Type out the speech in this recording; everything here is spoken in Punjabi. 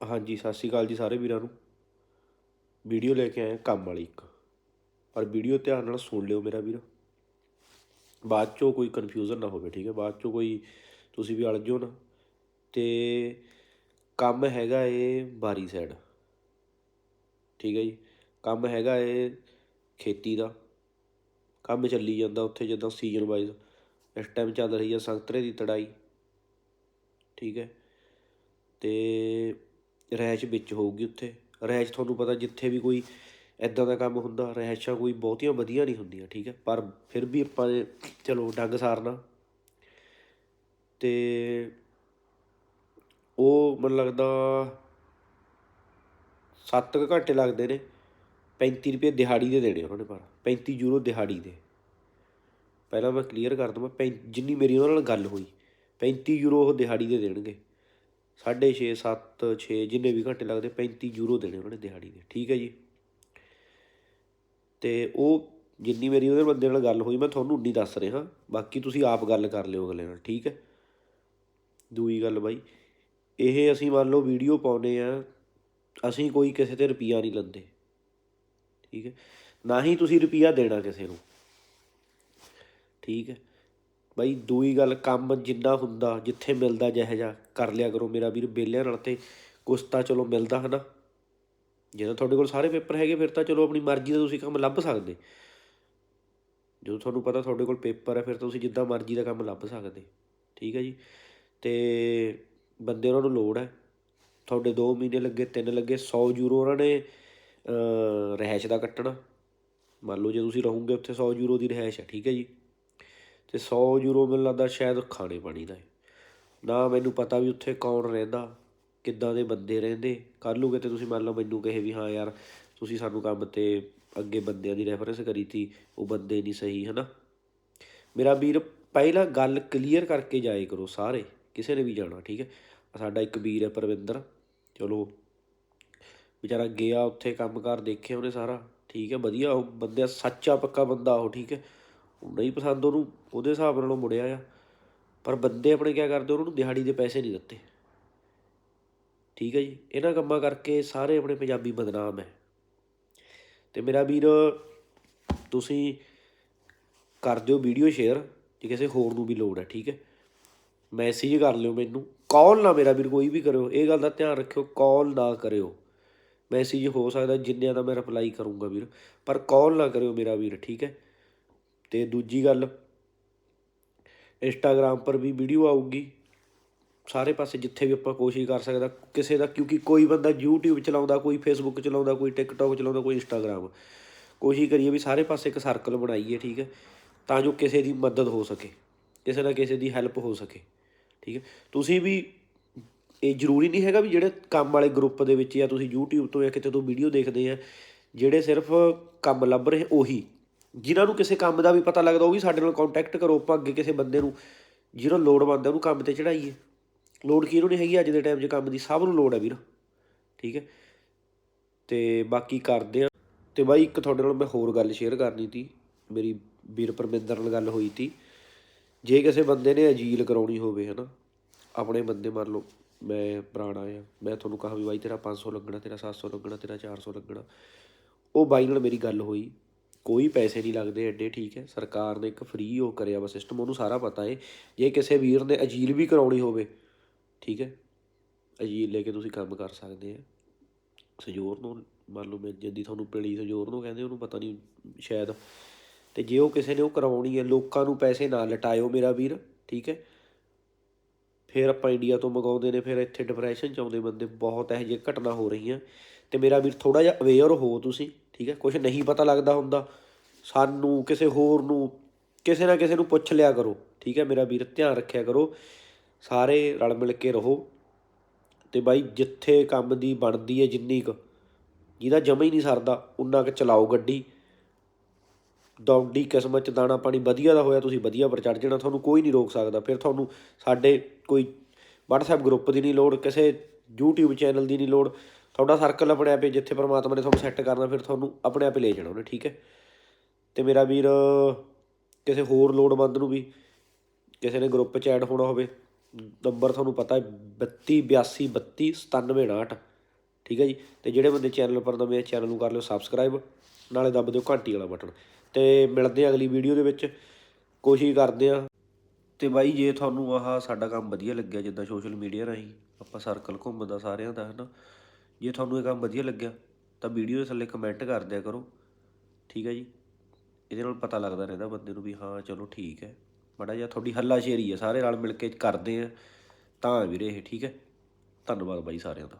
ਹਾਂਜੀ, ਸਤਿ ਸ਼੍ਰੀ ਅਕਾਲ ਜੀ ਸਾਰੇ ਵੀਰਾਂ ਨੂੰ। ਵੀਡੀਓ ਲੈ ਕੇ ਆਏ ਕੰਮ ਵਾਲੀ ਇੱਕ। ਪਰ ਵੀਡੀਓ ਧਿਆਨ ਨਾਲ ਸੁਣ ਲਿਓ ਮੇਰਾ ਵੀਰ। ਬਾਅਦ ਚੋਂ ਕੋਈ ਕਨਫਿਊਜ਼ਨ ਨਾ ਹੋਵੇ, ਠੀਕ ਹੈ? ਬਾਅਦ ਚੋਂ ਕੋਈ ਤੁਸੀਂ ਵੀ ਅੜ ਜਾਓ ਨਾ। ਤੇ ਕੰਮ ਹੈਗਾ ਏ ਬਾਰੀ ਸਾਈਡ ਠੀਕ ਹੈ ਜੀ? ਕੰਮ ਹੈਗਾ ਏ ਖੇਤੀ ਦਾ। ਕੰਮ ਚੱਲੀ ਜਾਂਦਾ ਉੱਥੇ ਜਿੱਦਾਂ ਸੀਜ਼ਨ ਵਾਈਜ਼ ਇਸ ਟਾਈਮ ਚੱਲ ਰਹੀ ਹੈ ਸੰਤਰੇ ਦੀ ਤੜਾਈ। ਠੀਕ ਹੈ? ਤੇ ਰਿਹਾਇਸ਼ ਵਿੱਚ ਹੋਊਗੀ ਉੱਥੇ। ਰਿਹਾਇਸ਼ ਤੁਹਾਨੂੰ ਪਤਾ ਜਿੱਥੇ ਵੀ ਕੋਈ ਐਦਾਂ ਦਾ ਕੰਮ ਹੁੰਦਾ ਰਿਹਾਇਸ਼ਾਂ ਕੋਈ ਬਹੁਤੀਆਂ ਵਧੀਆ ਨਹੀਂ ਹੁੰਦੀਆਂ, ਠੀਕ ਹੈ? ਪਰ ਫਿਰ ਵੀ ਆਪਾਂ ਨੇ ਚਲੋ ਡੰਗ ਸਾਰਨਾ। ਤੇ ਉਹ ਮੈਨੂੰ ਲੱਗਦਾ 7 ਘੰਟੇ ਲੱਗਦੇ ਨੇ। 35 ਰੁਪਏ ਦਿਹਾੜੀ ਦੇ ਦੇਣੇ ਉਹਨਾਂ ਨੇ ਪਰ 35 ਯੂਰੋ ਦਿਹਾੜੀ ਦੇ। ਪਹਿਲਾਂ ਮੈਂ ਕਲੀਅਰ ਕਰ ਦਵਾਂ, ਪੈਂ, ਜਿੰਨੀ ਮੇਰੀ ਉਹਨਾਂ ਨਾਲ ਗੱਲ ਹੋਈ 35 ਯੂਰੋ ਉਹ ਦਿਹਾੜੀ ਦੇ ਦੇਣਗੇ। ਸਾਢੇ ਛੇ, ਸੱਤ, ਛੇ, ਜਿੰਨੇ ਵੀ ਘੰਟੇ ਲੱਗਦੇ 35 ਯੂਰੋ ਦੇਣੇ ਉਹਨਾਂ ਨੇ ਦਿਹਾੜੀ ਦੇ, ਠੀਕ ਹੈ ਜੀ। ਤੇ ਉਹ ਜਿੰਨੀ ਮੇਰੀ ਉਹਦੇ ਬੰਦੇ ਨਾਲ ਗੱਲ ਹੋਈ, ਮੈਂ ਤੁਹਾਨੂੰ ਉਨੀ ਦੱਸ ਰਿਹਾ, ਬਾਕੀ ਤੁਸੀਂ ਆਪ ਗੱਲ ਕਰ ਲਿਓ ਅਗਲੇ ਨਾਲ, ਠੀਕ ਹੈ। ਦੂਈ ਗੱਲ ਬਾਈ, ਇਹ ਅਸੀਂ ਮੰਨ ਲਓ ਵੀਡੀਓ ਪਾਉਨੇ ਆ ਅਸੀਂ ਕੋਈ ਕਿਸੇ ਤੇ ਰੁਪਈਆ ਨਹੀਂ ਲੈਂਦੇ, ਠੀਕ ਹੈ। ਨਾ ਹੀ ਤੁਸੀਂ ਰੁਪਈਆ ਦੇਣਾ ਕਿਸੇ ਨੂੰ, ਠੀਕ ਹੈ। ਬਾਈ ਦੂਈ ਗੱਲ ਕੰਮ ਜਿੰਨਾ ਹੁੰਦਾ ਜਿੱਥੇ ਮਿਲਦਾ ਜਿਹੋ ਜਿਹਾ ਕਰ ਲਿਆ ਕਰੋ ਮੇਰਾ ਵੀਰ ਬੇਲਿਆਂ ਨਾਲ ਤੇ ਕੁਛ ਤਾਂ ਚਲੋ ਮਿਲਦਾ ਹਨਾ। ਜਦੋਂ ਤੁਹਾਡੇ ਕੋਲ ਸਾਰੇ ਪੇਪਰ ਹੈਗੇ ਫਿਰ ਤਾਂ ਚਲੋ ਆਪਣੀ ਮਰਜ਼ੀ ਦਾ ਤੁਸੀਂ ਕੰਮ ਲੱਭ ਸਕਦੇ। ਜਦੋਂ ਤੁਹਾਨੂੰ ਪਤਾ ਤੁਹਾਡੇ ਕੋਲ ਪੇਪਰ ਹੈ ਫਿਰ ਤਾਂ ਤੁਸੀਂ ਜਿੱਦਾਂ ਮਰਜ਼ੀ ਦਾ ਕੰਮ ਲੱਭ ਸਕਦੇ। ਠੀਕ ਹੈ ਜੀ? ਤੇ ਬੰਦੇ ਉਹਨਾਂ ਨੂੰ ਲੋੜ ਹੈ। ਤੁਹਾਡੇ 2 ਮਹੀਨੇ ਲੱਗੇ 3 ਲੱਗੇ 100 ਯੂਰੋ ਉਹਨਾਂ ਨੇ ਅਹ, ਰਿਹਾਇਸ਼ ਦਾ ਕੱਟਣਾ। ਮੰਨ ਲਓ ਜੇ ਤੁਸੀਂ ਰਹੋਗੇ ਉੱਥੇ 100 ਯੂਰੋ ਦੀ ਰਿਹਾਇਸ਼ ਹੈ ਠੀਕ ਹੈ ਜੀ? ਤੇ 100 ਯੂਰੋ ਮੈਨੂੰ ਲੱਗਦਾ ਸ਼ਾਇਦ ਖਾਣੇ ਪਾਣੀ ਦਾ ਹੈ ਨਾ ਮੈਨੂੰ ਪਤਾ ਵੀ ਉੱਥੇ ਕੌਣ ਰਹਿੰਦਾ, ਕਿੱਦਾਂ ਦੇ ਬੰਦੇ ਰਹਿੰਦੇ। ਕੱਲ੍ਹ ਨੂੰ ਕਿਤੇ ਤੁਸੀਂ ਮੰਨ ਲਓ ਮੈਨੂੰ ਕਹੇ ਵੀ ਹਾਂ ਯਾਰ, ਤੁਸੀਂ ਸਾਨੂੰ ਕੰਮ ਤੇ ਅੱਗੇ ਬੰਦਿਆਂ ਦੀ ਰੈਫਰੈਂਸ ਕਰੀ ਤੀ, ਉਹ ਬੰਦੇ ਨਹੀਂ ਸਹੀ, ਹਨਾ? ਮੇਰਾ ਵੀਰ, ਪਹਿਲਾਂ ਗੱਲ ਕਲੀਅਰ ਕਰਕੇ ਜਾਏ ਕਰੋ ਸਾਰੇ, ਕਿਸੇ ਨੇ ਵੀ ਜਾਣਾ, ਠੀਕ ਹੈ? ਸਾਡਾ ਇੱਕ ਵੀਰ ਹੈ ਪਰਵਿੰਦਰ, ਚਲੋ। ਵਿਚਾਰਾ ਗਿਆ ਉੱਥੇ ਕੰਮਕਾਰ ਦੇਖਿਆ ਉਹਨੇ ਸਾਰਾ, ਠੀਕ ਹੈ? ਵਧੀਆ ਉਹ ਬੰਦਾ, ਸੱਚਾ ਪੱਕਾ ਬੰਦਾ ਉਹ, ਠੀਕ ਹੈ? ਨਹੀਂ ਪਸੰਦ ਉਹਨੂੰ, ਉਹਦੇ ਹਿਸਾਬ ਨਾਲ ਉਹ ਮੁੜਿਆ ਆ। ਪਰ ਬੰਦੇ ਆਪਣੇ ਕੀ ਕਰਦੇ, ਉਹਨਾਂ ਨੂੰ ਦਿਹਾੜੀ ਦੇ ਪੈਸੇ ਨਹੀਂ ਦਿੱਤੇ। ਠੀਕ ਹੈ ਜੀ? ਇਹਨਾਂ ਕੰਮਾਂ ਕਰਕੇ ਸਾਰੇ ਆਪਣੇ ਪੰਜਾਬੀ ਬਦਨਾਮ ਹੈ ਤੇ ਮੇਰਾ ਵੀਰ, ਤੁਸੀਂ ਕਰ ਦਿਓ ਵੀਡੀਓ ਸ਼ੇਅਰ, ਜੇ ਕਿਸੇ ਹੋਰ ਨੂੰ ਵੀ ਲੋੜ ਹੈ ਠੀਕ ਹੈ ਮੈਸੇਜ ਕਰ ਲਿਓ ਮੈਨੂੰ। ਕਾਲ ਨਾ ਮੇਰਾ ਵੀਰ, ਕੋਈ ਵੀ ਕਰਿਓ। ਇਹ ਗੱਲ ਦਾ ਧਿਆਨ ਰੱਖਿਓ, ਕਾਲ ਨਾ ਕਰਿਓ। ਮੈਸੇਜ ਹੋ ਸਕਦਾ, ਜਿੰਨਿਆਂ ਦਾ ਮੈਂ ਰਿਪਲਾਈ ਕਰੂੰਗਾ ਵੀਰ। ਪਰ ਕਾਲ ਨਾ ਕਰਿਓ ਮੇਰਾ ਵੀਰ, ਠੀਕ ਹੈ ਤੇ ਦੂਜੀ ਗੱਲ ਇੰਸਟਾਗ੍ਰਾਮ ਪਰ ਵੀ ਵੀਡੀਓ ਆਊਗੀ। ਸਾਰੇ ਪਾਸੇ ਜਿੱਥੇ ਵੀ ਆਪਾਂ ਕੋਸ਼ਿਸ਼ ਕਰ ਸਕਦਾ ਕਿਸੇ ਦਾ ਕਿਉਂਕਿ ਕੋਈ ਬੰਦਾ YouTube ਚਲਾਉਂਦਾ, ਕੋਈ Facebook ਚਲਾਉਂਦਾ, ਕੋਈ TikTok ਚਲਾਉਂਦਾ, ਕੋਈ Instagram ਕੋਸ਼ਿਸ਼ ਕਰੀਏ ਵੀ ਸਾਰੇ ਪਾਸੇ ਇੱਕ ਸਰਕਲ ਬਣਾਈਏ, ਠੀਕ ਹੈ? ਤਾਂ ਜੋ ਕਿਸੇ ਦੀ ਮਦਦ ਹੋ ਸਕੇ, ਕਿਸੇ ਨਾ ਕਿਸੇ ਦੀ ਹੈਲਪ ਹੋ ਸਕੇ, ਠੀਕ ਹੈ? ਤੁਸੀਂ ਵੀ ਇਹ ਜ਼ਰੂਰੀ ਨਹੀਂ ਹੈਗਾ ਵੀ ਜਿਹੜੇ ਕੰਮ ਵਾਲੇ ਗਰੁੱਪ ਦੇ ਵਿੱਚ ਜਾਂ ਤੁਸੀਂ YouTube ਤੋਂ ਜਾਂ ਕਿਤੇ ਤੋਂ ਵੀਡੀਓ ਦੇਖਦੇ ਆ, ਜਿਹੜੇ ਸਿਰਫ ਕੰਮ ਲੱਭ ਰਹੇ ਉਹੀ। ਜਿਨ੍ਹਾਂ ਨੂੰ ਕਿਸੇ ਕੰਮ ਦਾ ਵੀ ਪਤਾ ਲੱਗਦਾ, ਉਹ ਵੀ ਸਾਡੇ ਨਾਲ ਕੰਟੈਕਟ ਕਰੋ, ਆਪਾਂ ਅੱਗੇ ਕਿਸੇ ਬੰਦੇ ਨੂੰ, ਜਿਹਨੂੰ ਲੋੜਵੰਦ ਹੈ ਉਹਨੂੰ ਕੰਮ ਤੇ ਚੜਾਈਏ ਲੋੜ ਕਿਹਨੂੰ ਨਹੀਂ ਹੈਗੀ ਅੱਜ ਦੇ ਟਾਈਮ 'ਚ ਕੰਮ ਦੀ, ਸਭ ਨੂੰ ਲੋੜ ਹੈ ਵੀਰ। ਠੀਕ ਹੈ? ਤੇ ਬਾਕੀ ਕਰਦੇ ਆ ਤੇ ਬਾਈ, ਇੱਕ ਤੁਹਾਡੇ ਨਾਲ ਮੈਂ ਹੋਰ ਗੱਲ ਸ਼ੇਅਰ ਕਰਨੀ ਸੀ ਮੇਰੀ ਵੀਰ ਪਰਮਿੰਦਰ ਨਾਲ ਗੱਲ ਹੋਈ ਸੀ ਜੇ ਕਿਸੇ ਬੰਦੇ ਨੇ ਅਜੀਲ ਕਰਾਉਣੀ ਹੋਵੇ, ਹਨਾ, ਆਪਣੇ ਬੰਦੇ ਮੰਨ ਲਓ, ਮੈਂ ਪੁਰਾਣਾ ਆ, ਮੈਂ ਤੁਹਾਨੂੰ ਕਹਾਂ ਵੀ ਬਾਈ, ਤੇਰਾ 500 ਲੱਗਣਾ, ਤੇਰਾ 700 ਲੱਗਣਾ, ਤੇਰਾ 400 ਲੱਗਣਾ। ਉਹ ਬਾਈ ਨਾਲ ਮੇਰੀ ਗੱਲ ਹੋਈ। ਕੋਈ ਪੈਸੇ ਨਹੀਂ ਲੱਗਦੇ, ਐਡੇ ਠੀਕ ਹੈ। ਸਰਕਾਰ ਨੇ ਇੱਕ ਫ੍ਰੀ ਉਹ ਕਰਿਆ ਵਾ ਸਿਸਟਮ ਉਹਨੂੰ ਸਾਰਾ ਪਤਾ ਹੈ ਜੇ ਕਿਸੇ ਵੀਰ ਨੇ ਅਜੀਲ ਵੀ ਕਰਾਉਣੀ ਹੋਵੇ, ਠੀਕ ਹੈ। ਅਜੀਲ ਲੈ ਕੇ ਤੁਸੀਂ ਕੰਮ ਕਰ ਸਕਦੇ ਆ। ਸਜੋਰ ਨੂੰ, ਮੰਨ ਲਓ ਮੈਂ ਜਦੀ ਤੁਹਾਨੂੰ ਪਿਲੀ ਸਜੋਰ ਨੂੰ ਕਹਿੰਦੇ, ਉਹਨੂੰ ਪਤਾ ਨਹੀਂ ਸ਼ਾਇਦ। ਤੇ ਜੇ ਉਹ ਕਿਸੇ ਨੇ ਉਹ ਕਰਵਾਉਣੀ ਹੈ, ਲੋਕਾਂ ਨੂੰ ਪੈਸੇ ਨਾ ਲਟਾਇਓ ਮੇਰਾ ਵੀਰ, ਠੀਕ ਹੈ। ਫਿਰ ਆਪਾਂ ਇੰਡੀਆ ਤੋਂ ਮੰਗਾਉਂਦੇ ਨੇ, ਫਿਰ ਇੱਥੇ ਡਿਪਰੈਸ਼ਨ ਚ ਆਉਂਦੇ ਬੰਦੇ, ਬਹੁਤ ਇਹੋ ਜਿਹੀ ਘਟਨਾ ਹੋ ਰਹੀਆਂ। ਤੇ ਮੇਰਾ ਵੀਰ ਥੋੜਾ ਜਿਹਾ ਅਵੇਅਰ ਹੋ ਤੁਸੀਂ। ਠੀਕ ਹੈ ਕੁਝ ਨਹੀਂ ਪਤਾ ਲੱਗਦਾ ਹੁੰਦਾ। ਸਾਨੂੰ ਕਿਸੇ ਹੋਰ ਨੂੰ, ਕਿਸੇ ਨਾ ਕਿਸੇ ਨੂੰ ਪੁੱਛ ਲਿਆ ਕਰੋ। ਠੀਕ ਹੈ, ਮੇਰਾ ਵੀਰ, ਧਿਆਨ ਰੱਖਿਆ ਕਰੋ। ਸਾਰੇ ਰਲ ਮਿਲ ਕੇ ਰਹੋ। ਤੇ ਬਾਈ, ਜਿੱਥੇ ਕੰਮ ਦੀ ਬਣਦੀ ਹੈ ਜਿੰਨੀ ਕੁ, ਜਿਹਦਾ ਜਮਾ ਹੀ ਨਹੀਂ ਸਰਦਾ, ਉਨਾ ਕੁ ਚਲਾਓ ਗੱਡੀ। ਦੌਡੀ ਕਿਸਮਤ ਚ ਦਾਣਾ ਪਾਣੀ ਵਧੀਆ ਦਾ ਹੋਇਆ, ਤੁਸੀਂ ਵਧੀਆ ਪਰ ਚੜ ਜਾਣਾ, ਤੁਹਾਨੂੰ ਕੋਈ ਨਹੀਂ ਰੋਕ ਸਕਦਾ। ਫਿਰ ਤੁਹਾਨੂੰ ਸਾਡੇ ਕੋਈ WhatsApp ਗਰੁੱਪ ਦੀ ਨਹੀਂ ਲੋੜ, ਕਿਸੇ YouTube ਚੈਨਲ ਦੀ ਨਹੀਂ ਲੋੜ। ਤੁਹਾਡਾ ਸਰਕਲ ਆਪਣੇ ਆਪੇ ਜਿੱਥੇ ਪਰਮਾਤਮਾ ਨੇ ਤੁਹਾਨੂੰ ਸੈੱਟ ਕਰਨਾ, ਫਿਰ ਤੁਹਾਨੂੰ ਆਪਣੇ ਆਪੇ ਲੈ ਜਾਣਾ ਉਹਨੇ, ਠੀਕ ਹੈ? ਤੇ ਮੇਰਾ ਵੀਰ, ਕਿਸੇ ਹੋਰ ਲੋੜਵੰਦ ਨੂੰ ਵੀ, ਕਿਸੇ ਨੇ ਗਰੁੱਪ 'ਚ ਐਡ ਹੋਣਾ ਹੋਵੇ ਨੰਬਰ ਤੁਹਾਨੂੰ ਪਤਾ ਹੈ 32 82 32 97 59 ਠੀਕ ਹੈ ਜੀ? ਤੇ ਜਿਹੜੇ ਬੰਦੇ ਚੈਨਲ ਪਰ ਨਵੇਂ ਚੈਨਲ ਨੂੰ ਕਰ ਲਿਓ ਸਬਸਕ੍ਰਾਈਬ ਨਾਲੇ ਦੱਬ ਦਿਓ ਘੰਟੀ ਵਾਲਾ ਬਟਨ। ਤੇ ਮਿਲਦੇ ਆ ਅਗਲੀ ਵੀਡੀਓ ਦੇ ਵਿੱਚ, ਕੋਸ਼ਿਸ਼ ਕਰਦੇ ਆ ਤੇ ਬਾਈ, ਜੇ ਤੁਹਾਨੂੰ ਆਹ ਸਾਡਾ ਕੰਮ ਵਧੀਆ ਲੱਗਿਆ, ਜਿੱਦਾਂ ਸੋਸ਼ਲ ਮੀਡੀਆ ਰਾਹੀਂ, ਆਪਾਂ ਸਰਕਲ ਘੁੰਮਦਾ ਸਾਰਿਆਂ ਦਾ ਹਨਾ ਜੇ ਤੁਹਾਨੂੰ ਇਹ ਕੰਮ ਵਧੀਆ ਲੱਗਿਆ, ਤਾਂ ਵੀਡੀਓ ਦੇ ਥੱਲੇ ਕਮੈਂਟ ਕਰ ਦਿਆ ਕਰੋ। ਠੀਕ ਹੈ ਜੀ? ਇਹਦੇ ਨਾਲ ਪਤਾ ਲੱਗਦਾ ਰਹਿੰਦਾ ਬੰਦੇ ਨੂੰ ਵੀ ਹਾਂ, ਚਲੋ ਠੀਕ ਹੈ। ਬੜਾ ਜਿਹਾ ਤੁਹਾਡੀ ਹੱਲਾ ਸ਼ੇਰੀ ਹੈ ਸਾਰੇ ਨਾਲ ਮਿਲ ਕੇ ਕਰਦੇ ਆ। ਤਾਂ ਵੀਰੇ ਇਹ ਠੀਕ ਹੈ? ਧੰਨਵਾਦ ਬਾਈ ਸਾਰਿਆਂ ਦਾ।